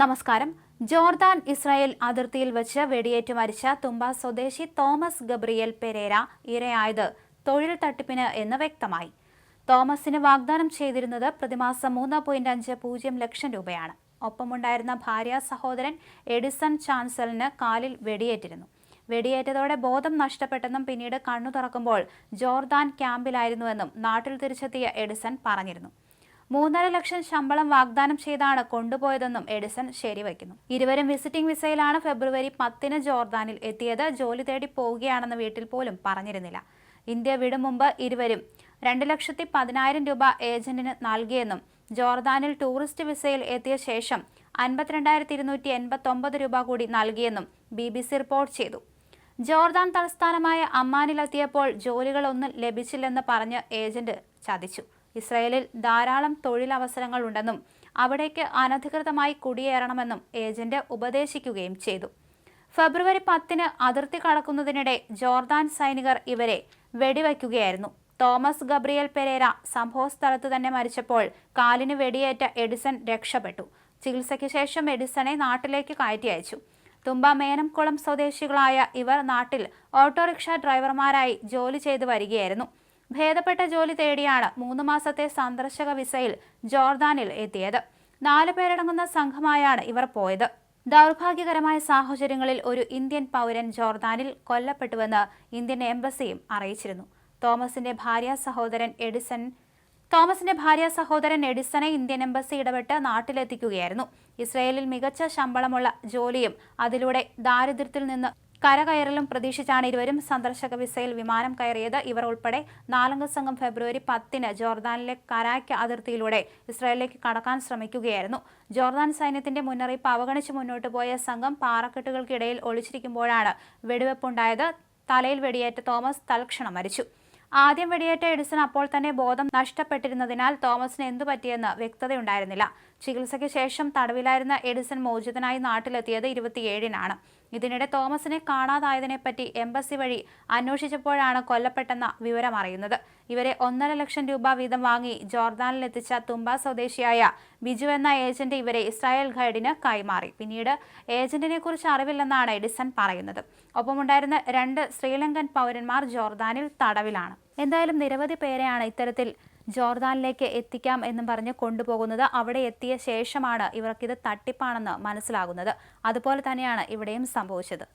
നമസ്കാരം. Jordan Israel അതിർത്തിയിൽ വെച്ച് വെടിയേറ്റ് മരിച്ച തുമ്പ സ്വദേശി തോമസ് ഗബ്രിയേൽ പെരേര ഇരയായത് തൊഴിൽ തട്ടിപ്പിന് എന്ന് വ്യക്തമായി. തോമസിന് വാഗ്ദാനം ചെയ്തിരുന്നത് പ്രതിമാസം മൂന്ന് പോയിന്റ് അഞ്ച് പൂജ്യം ലക്ഷം രൂപയാണ്. ഒപ്പമുണ്ടായിരുന്ന ഭാര്യ സഹോദരൻ എഡിസൺ ചാൻസലിന് കാലിൽ വെടിയേറ്റിരുന്നു. വെടിയേറ്റതോടെ ബോധം നഷ്ടപ്പെട്ടെന്നും പിന്നീട് കണ്ണു തുറക്കുമ്പോൾ ജോർദാൻ ക്യാമ്പിലായിരുന്നുവെന്നും നാട്ടിൽ തിരിച്ചെത്തിയ എഡിസൺ പറഞ്ഞിരുന്നു. മൂന്നര ലക്ഷം ശമ്പളം വാഗ്ദാനം ചെയ്താണ് കൊണ്ടുപോയതെന്നും എഡിസൺ ശരിവയ്ക്കുന്നു. ഇരുവരും വിസിറ്റിംഗ് വിസയിലാണ് ഫെബ്രുവരി പത്തിന് ജോർദാനിൽ എത്തിയത്. ജോലി തേടി പോവുകയാണെന്ന് വീട്ടിൽ പോലും പറഞ്ഞിരുന്നില്ല. ഇന്ത്യ വിടും മുമ്പ് ഇരുവരും രണ്ട് ലക്ഷത്തി പതിനായിരം രൂപ ഏജന്റിന് നൽകിയെന്നും ജോർദാനിൽ ടൂറിസ്റ്റ് വിസയിൽ എത്തിയ ശേഷം അൻപത്തിരണ്ടായിരത്തി ഇരുന്നൂറ്റി എൺപത്തി ഒമ്പത് രൂപ കൂടി നൽകിയെന്നും ബി ബി സി റിപ്പോർട്ട് ചെയ്തു. ജോർദാൻ തലസ്ഥാനമായ അമ്മാനിലെത്തിയപ്പോൾ ജോലികളൊന്നും ലഭിച്ചില്ലെന്ന് പറഞ്ഞ് ഏജന്റ് ചതിച്ചു. ഇസ്രയേലിൽ ധാരാളം തൊഴിലവസരങ്ങൾ ഉണ്ടെന്നും അവിടേക്ക് അനധികൃതമായി കുടിയേറണമെന്നും ഏജന്റ് ഉപദേശിക്കുകയും ചെയ്തു. ഫെബ്രുവരി പത്തിന് അതിർത്തി കടക്കുന്നതിനിടെ ജോർദാൻ സൈനികർ ഇവരെ വെടിവയ്ക്കുകയായിരുന്നു തോമസ് ഗബ്രിയൽ പെരേര സംഭവസ്ഥലത്ത് തന്നെ മരിച്ചപ്പോൾ കാലിന് വെടിയേറ്റ എഡിസൺ രക്ഷപ്പെട്ടു. ചികിത്സയ്ക്ക് ശേഷം എഡിസണെ നാട്ടിലേക്ക് കയറ്റി അയച്ചു. തുമ്പ മേനംകുളം സ്വദേശികളായ ഇവർ നാട്ടിൽ ഓട്ടോറിക്ഷ ഡ്രൈവർമാരായി ജോലി ചെയ്തു വരികയായിരുന്നു. ഭേദപ്പെട്ട ജോലി തേടിയാണ് മൂന്ന് മാസത്തെ സന്ദർശക വിസയിൽ ജോർദാനിൽ എത്തിയത്. നാലു പേരടങ്ങുന്ന സംഘമായാണ് ഇവർ പോയത്. ദൗർഭാഗ്യകരമായ സാഹചര്യങ്ങളിൽ ഒരു ഇന്ത്യൻ പൗരൻ ജോർദാനിൽ കൊല്ലപ്പെട്ടുവെന്ന് ഇന്ത്യൻ എംബസിയും അറിയിച്ചിരുന്നു. തോമസിന്റെ ഭാര്യ സഹോദരൻ എഡിസൺ തോമസിന്റെ ഭാര്യ സഹോദരൻ എഡിസനെ ഇന്ത്യൻ എംബസി ഇടപെട്ട് നാട്ടിലെത്തിക്കുകയായിരുന്നു. ഇസ്രയേലിൽ മികച്ച ശമ്പളമുള്ള ജോലിയും അതിലൂടെ ദാരിദ്ര്യത്തിൽ നിന്ന് കരകയറലും പ്രതീക്ഷിച്ചാണ് ഇരുവരും സന്ദർശക വിസയിൽ വിമാനം കയറിയത്. ഇവർ ഉൾപ്പെടെ നാലംഗ സംഘം ഫെബ്രുവരി പത്തിന് ജോർദാനിലെ കരായ്ക്ക് അതിർത്തിയിലൂടെ ഇസ്രായേലിലേക്ക് കടക്കാൻ ശ്രമിക്കുകയായിരുന്നു. ജോർദാൻ സൈന്യത്തിന്റെ മുന്നറിയിപ്പ് അവഗണിച്ച് മുന്നോട്ട് പോയ സംഘം പാറക്കെട്ടുകൾക്കിടയിൽ ഒളിച്ചിരിക്കുമ്പോഴാണ് വെടിവെപ്പുണ്ടായത്. തലയിൽ വെടിയേറ്റ തോമസ് തൽക്ഷണം മരിച്ചു. ആദ്യം വെടിയേറ്റ എഡിസൺ അപ്പോൾ തന്നെ ബോധം നഷ്ടപ്പെട്ടിരുന്നതിനാൽ തോമസിന് എന്തു പറ്റിയെന്ന് വ്യക്തതയുണ്ടായിരുന്നില്ല. ചികിത്സയ്ക്ക് ശേഷം തടവിലായിരുന്ന എഡിസൺ മോചിതനായി നാട്ടിലെത്തിയത് ഇരുപത്തിയേഴിനാണ്. ഇതിനിടെ തോമസിനെ കാണാതായതിനെപ്പറ്റി എംബസി വഴി അന്വേഷിച്ചപ്പോഴാണ് കൊല്ലപ്പെട്ടെന്ന വിവരം അറിയുന്നത്. ഇവരെ ഒന്നര ലക്ഷം രൂപ വീതം വാങ്ങി ജോർദാനിൽ എത്തിച്ച തുമ്പ സ്വദേശിയായ ബിജു എന്ന ഏജന്റ് ഇവരെ ഇസ്രായേൽ ഗൈഡിന് കൈമാറി. പിന്നീട് ഏജന്റിനെ കുറിച്ച് അറിവില്ലെന്നാണ് എഡിസൺ പറയുന്നത്. ഒപ്പമുണ്ടായിരുന്ന രണ്ട് ശ്രീലങ്കൻ പൗരന്മാർ ജോർദാനിൽ തടവിലാണ്. എന്തായാലും നിരവധി പേരെയാണ് ഇത്തരത്തിൽ ജോർദാനിലേക്ക് എത്തിക്കാം എന്നും പറഞ്ഞ് കൊണ്ടുപോകുന്നത്. അവിടെ എത്തിയ ശേഷമാണ് ഇവർക്കിത് തട്ടിപ്പാണെന്ന് മനസ്സിലാകുന്നത്. അതുപോലെ തന്നെയാണ് ഇവിടെയും സംഭവിച്ചത്.